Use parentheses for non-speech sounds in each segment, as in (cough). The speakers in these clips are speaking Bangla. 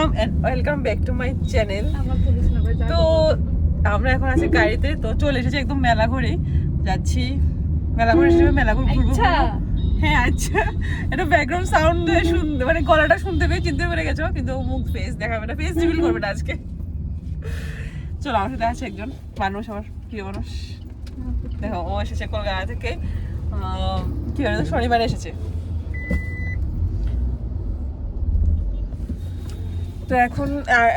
Welcome and welcome back to my channel তো আমরা এখন আছি গাড়িতে তো চলে এসেছি একদম মেলা ঘুরে যাচ্ছি মেলা ঘুরে এসেছি মেলা ঘুরে ঘুরবো আচ্ছা। হ্যাঁ আচ্ছা। এটা ব্যাকগ্রাউন্ড সাউন্ড শুনতে মানে গলাটা শুনতে পেয়ে চিনতে পেরে গেছো কিন্তু মুখ ফেস দেখাবে না ফেস রিভিল করবে না আজকে। চলো আমার সাথে আছে একজন মানুষ আমার প্রিয় মানুষ। দেখো ও এসেছে কলকাতা থেকে। কি শনিবার এসেছে। তো এখন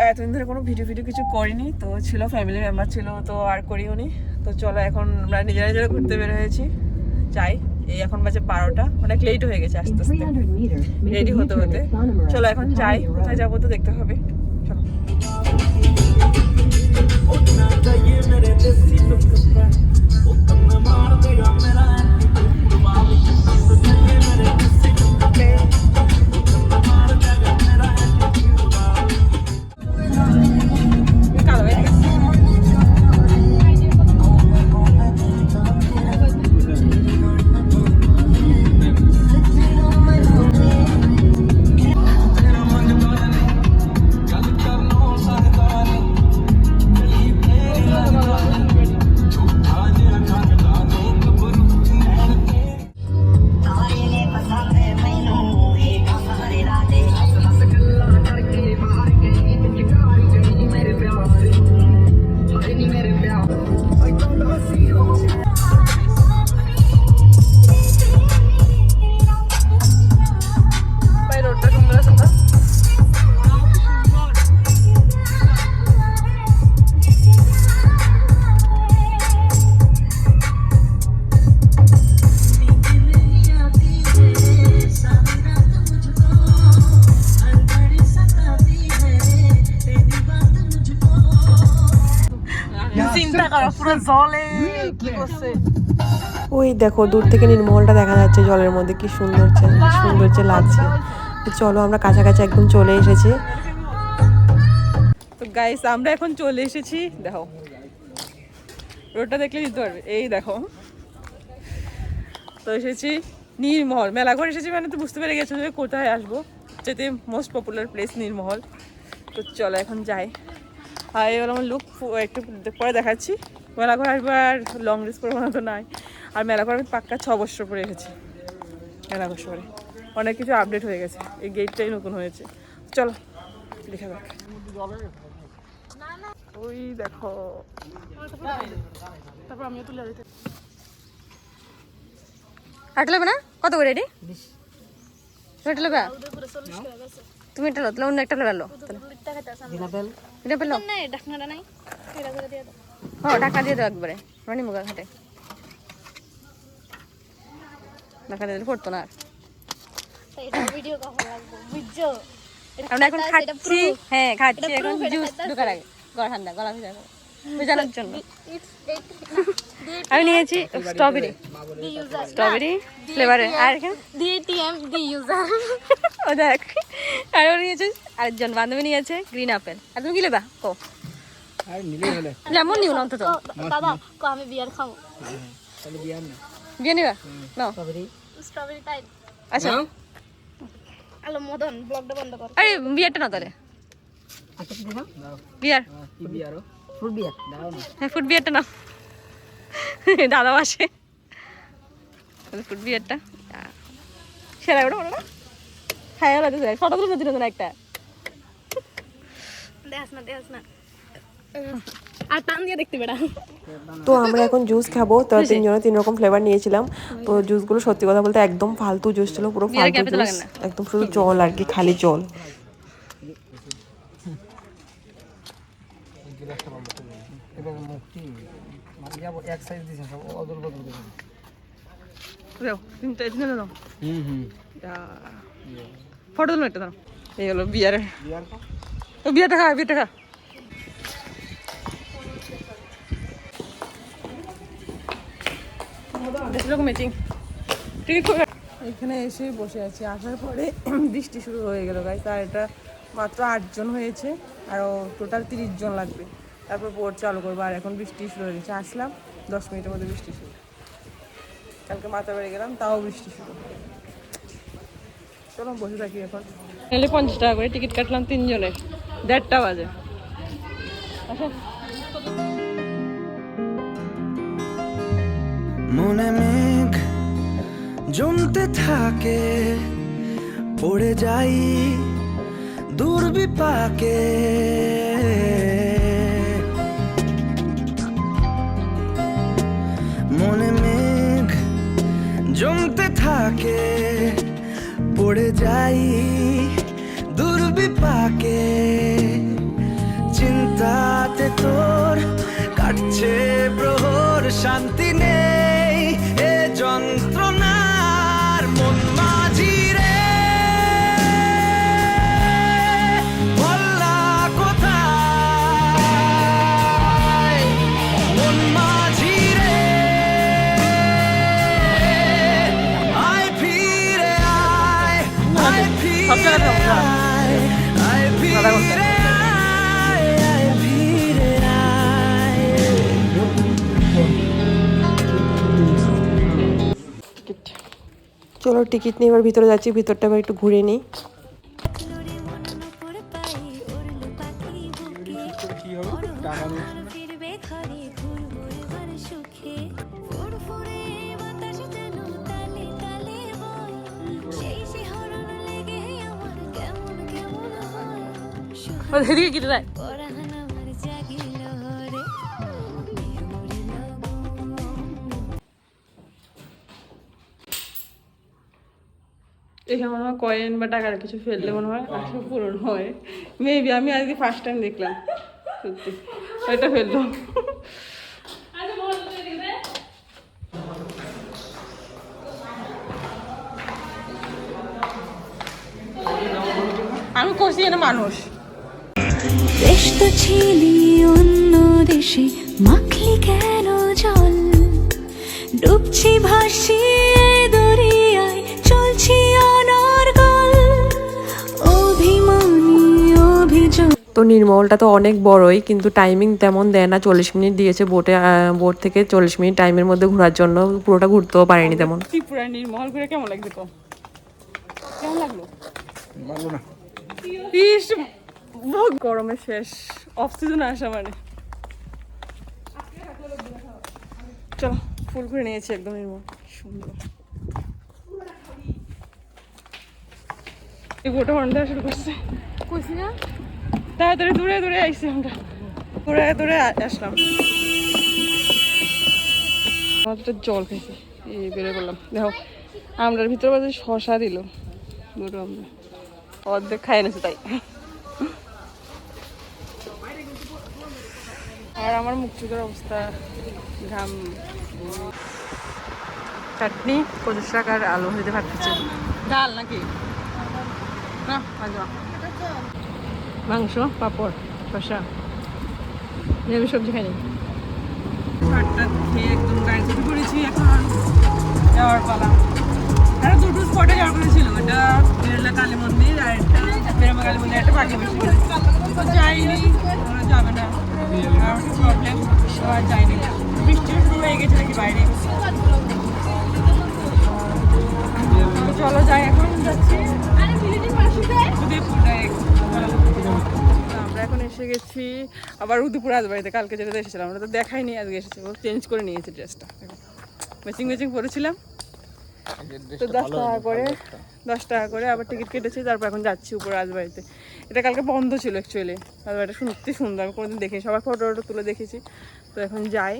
এতদিন ধরে কোনো ভিডিও ভিডিও কিছু করিনি তো ছিল ফ্যামিলি মেম্বার ছিল তো আর করিও নি। তো চলো এখন আমরা নিজেরা নিজেরা ঘুরতে বের হয়েছি যাই। এই এখন বাজে বারোটা অনেক লেট হয়ে গেছে আস্তে আস্তে। রেডি হতে হতে। চলো এখন যাই কোথায় যাব তো দেখতে হবে। কি করছে? ওই দেখো দূর থেকে নীলমহলটা দেখা যাচ্ছে জলের মধ্যে কি সুন্দর সুন্দর যে লাগছে। চলো আমরা কাছাকাছি একদম চলে এসেছি। তো গাইস আমরা এখন চলে এসেছি। দেখো রোডটা দেখলে দিতে পারবে। এই দেখো। তো এসেছি নীরমহল মেলা ঘর এসেছি মানে তো বুঝতে পেরে গেছো যে কোথায় আসব। যেতে মোস্ট পপুলার প্লেস নীরমহল তো চলো এখন যাই। আর হলো আমার লুক একটু পরে দেখাচ্ছি। মেলা ঘর আসব আর লং ড্রেস পরবো না তো নাই। আর মেলা ঘর আমি পাক্কা ছ বছর পরে এসেছি মেলা ঘর শহরে। অনেক কিছু আপডেট হয়ে গেছে। এই গেটটাই নতুন হয়েছে। চলো দেখা যাক। ওই দেখো। তারপর আমিও তুলে দিতে। আট নেবে না? কত করে এটি? তুমি একটা নেবে তুমি একটা লো তাহলে অন্য একটা নেবে এটা পেল টাকা দিয়ে দাও। একবারে। রানি মুগা ঘাটে। টাকা দিয়ে পড়তো না আর। আমরা এখন খাচ্ছি। হ্যাঁ খাচ্ছি এখন জুস ঢোকার আগে। গলা ঠান্ডা গলা ভিজা ভেজানোর জন্য। (laughs) আমি নিয়েছি স্ট্রবেরি স্ট্রবেরি ফ্লেভারের আর এখানে? ডিএটিএম ডি ইউজার ও দেখ। আর নিয়েছে আরেকজন বান্ধবী নিয়েছে গ্রিন আপেল আর তুমি কি নেবা? ও যেমন নিও না অন্তত। দাদা কো আমি বিয়ার খাব। বিয়ে নিবা? নাও। স্ট্রবেরি তাই আচ্ছা। আলো মদন ব্লগটা বন্ধ কর। আরে বিয়ারটা না তাহলে। বিয়ার। হ্যাঁ ফুড বিয়ারটা নাও। দাদা আসে। ফুড বিয়ারটা। সেরা ওটা ওটা হ্যাঁ ফটো তুলে দিল না একটা। দেখাস না দেখাস না। আর টান দিয়ে দেখতে বেড়া। তো আমরা এখন জুস খাব। তো তিনজনে তিন রকম ফ্লেভার নিয়েছিলাম। তো জুসগুলো সত্যি কথা বলতে একদম ফালতু জুস ছিল পুরো ফালতু জুস একদম শুধু জল আর কি খালি জল। ফটো তুলো একটা দাও এই হলো বিয়ার বিয়ারটা খা বিয়ারটা খা। ম্যাচিং এখানে এসে বসে আছি। আসার পরে বৃষ্টি শুরু হয়ে গেল গাই তার এটা মাত্র আটজন হয়েছে আরও টোটাল তিরিশ জন লাগবে। তারপর বোর্ড চালু করব আর এখন বৃষ্টি শুরু হয়ে গেছে। আসলাম দশ মিনিটের মধ্যে বৃষ্টি শুরু। কালকে মাথা বেড়ে গেলাম তাও বৃষ্টি শুরু। চলো বসে থাকি এখন। নাহলে পঞ্চাশ টাকা করে টিকিট কাটলাম তিনজনের। দেড়টা বাজে। আচ্ছা মনে মেঘ জমতে থাকে, পড়ে যাই দূর বিপাকে মনে মেঘ জমতে থাকে, পড়ে যাই দূর বিপাকে চিন্তাতে তোর কাটছে প্রহর, শান্তি নেই। চলো টিকিট নিয়ে এবার ভিতরে যাচ্ছি ভিতরটা এবার একটু ঘুরে নিই। ফিরবে ঘরে ঘুরবো এবার এখানে মনে হয় কয়েন বা টাকার কিছু ফেললে মনে হয় আশা পূরণ হয়। মেবি আমি আজকে ফার্স্ট টাইম দেখলাম। সত্যি। ওইটা ফেলল। আমি কষি না মানুষ। বেশ তো ছিলি অন্য দেশে মাখলি কেন জল? ডুবছি ভাসি দরিয়ায় চলছি নির্মলটা তো অনেক বড়ই কিন্তু টাইমিং তেমন দেয় না। চল্লিশ মিনিট দিয়েছে বোটে বোট থেকে চল্লিশ মিনিট টাইমের মধ্যে ঘোরার জন্য। পুরোটা ঘুরতেও পারেনি তেমন। ত্রিপুরা নির্মল করে কেমন লাগছে তো? কেমন লাগল? ভালো না। ইস গরমে শেষ। অফ সিজনে আসা মানে। চলো ফুল করে নিয়েছি একদম নির্মল। সুন্দর। এই গোটা হর্ন শুরু করছে। কইছি না? তাড়াতাড়ি দূরে দূরে আইসি আমরা। দূরে দূরে আসলাম। আমাদের জল খাইছি। এই বেরো করলাম দেখো, আমরার ভিতরে বাজে শশা দিল। দুটো আমরা অর্ধেক খাই এনেছে তাই। আর আমার মুখ চুকের অবস্থা ঘাম। চাটনি, পঁচিশ টাকার আলু হইতে ভাত খাচ্ছে। ডাল নাকি? না মাংস, পাঁপড়, শসা। নিরামিষ সবজি খাইনি। চারটা খেয়ে একদম এখন। যাওয়ার দুটো স্পটে যাওয়ার বিড়লা কালী মন্দির আর একটা কালী মন্দির। একটা তো যাইনি যাবে না। আর প্রবলেম বৃষ্টি শুরু হয়ে গেছে নাকি বাইরে? এসে গেছি। আবার উদয়পুর রাজবাড়িতে কালকে যেটা এসেছিলাম আমরা তো দেখাইনি আজকে এসেছি। চেঞ্জ করে নিয়েছি ড্রেসটা ম্যাচিং ম্যাচিং পরেছিলাম। তো দশ টাকা করে দশ টাকা করে আবার টিকিট কেটেছি তারপর এখন যাচ্ছি উপর রাজবাড়িতে। এটা কালকে বন্ধ ছিল অ্যাকচুয়ালি রাজবাড়িটা সত্যি সুন্দর আমি কোনোদিন দেখি সবার ফটো টটো তুলে দেখেছি। তো এখন যাই।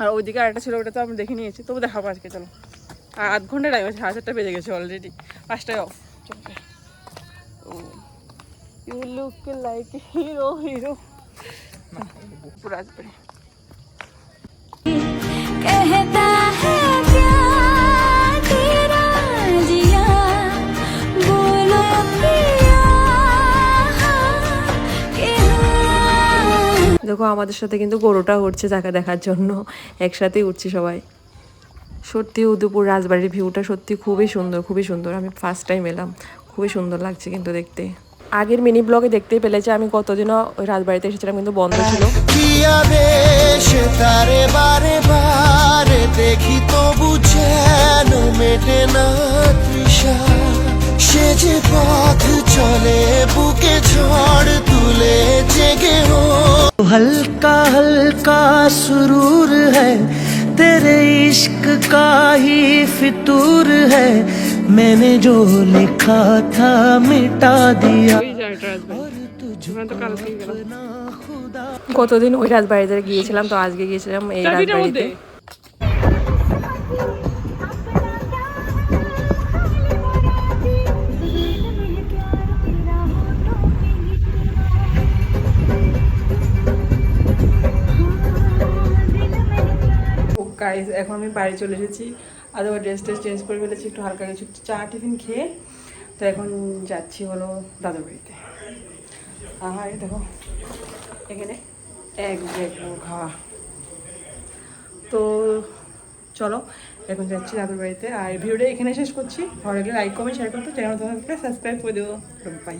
আর ওইদিকে আরেকটা ছিল ওটা তো আমি দেখে নিয়েছি। তবু দেখাবো আজকে চলো। আর আধ ঘণ্টা টাইম আছে সাড়ে চারটা বেজে গেছে অলরেডি পাঁচটায় অফ চলো। you look like hero hero পুরো রাজবাড়ি कहता है प्यार तेरा जिया बोलो पिया के हुआ দেখো আমাদের সাথে কিন্তু গরুটা উঠছে যাকে দেখার জন্য একসাথেই উঠছি সবাই সত্যি উদয়পুর রাজবাড়ির ভিউটা সত্যি খুবই সুন্দর খুবই সুন্দর আমি ফার্স্ট টাইম এলাম খুবই সুন্দর লাগছে কিন্তু দেখতে আগের মিনি ব্লগে দেখতেই পেলে যে আমি গতদিনও ওই রাজবাড়িতে এসেছিলাম কিন্তু বন্ধ ছিল। দেখি তো বুঝেন মেটে না তৃষা। সে যে পথ চলে বুকে ঝড় তুলে জেগে ও। হালকা হালকা সুরুর হ্যাঁ तेरे इश्क का ही फितूर है मैंने जो लिखा था मिटा दिया কতদিন ওই রাজবাড়িতে গিয়েছিলাম তো আজকে গিয়েছিলাম এই চাবিটার মধ্যে গাইজ এখন আমি বাড়ি চলে এসেছি। ওর ড্রেস ট্রেস চেঞ্জ করে ফেলেছি, একটু হালকা কিছু চা টিফিন খেয়ে। তো এখন যাচ্ছি হলো দাদার বাড়িতে। আর দেখো, এখানে এক ব্রেক খাওয়া তো চলো, এখন যাচ্ছি দাদুর বাড়িতে। আর ভিডিওটা এখানে শেষ করছি। ভালো লাগলে লাইক কমেন্ট শেয়ার করতে। চ্যানেল তোমাকে সাবস্ক্রাইব করে দেবো বাই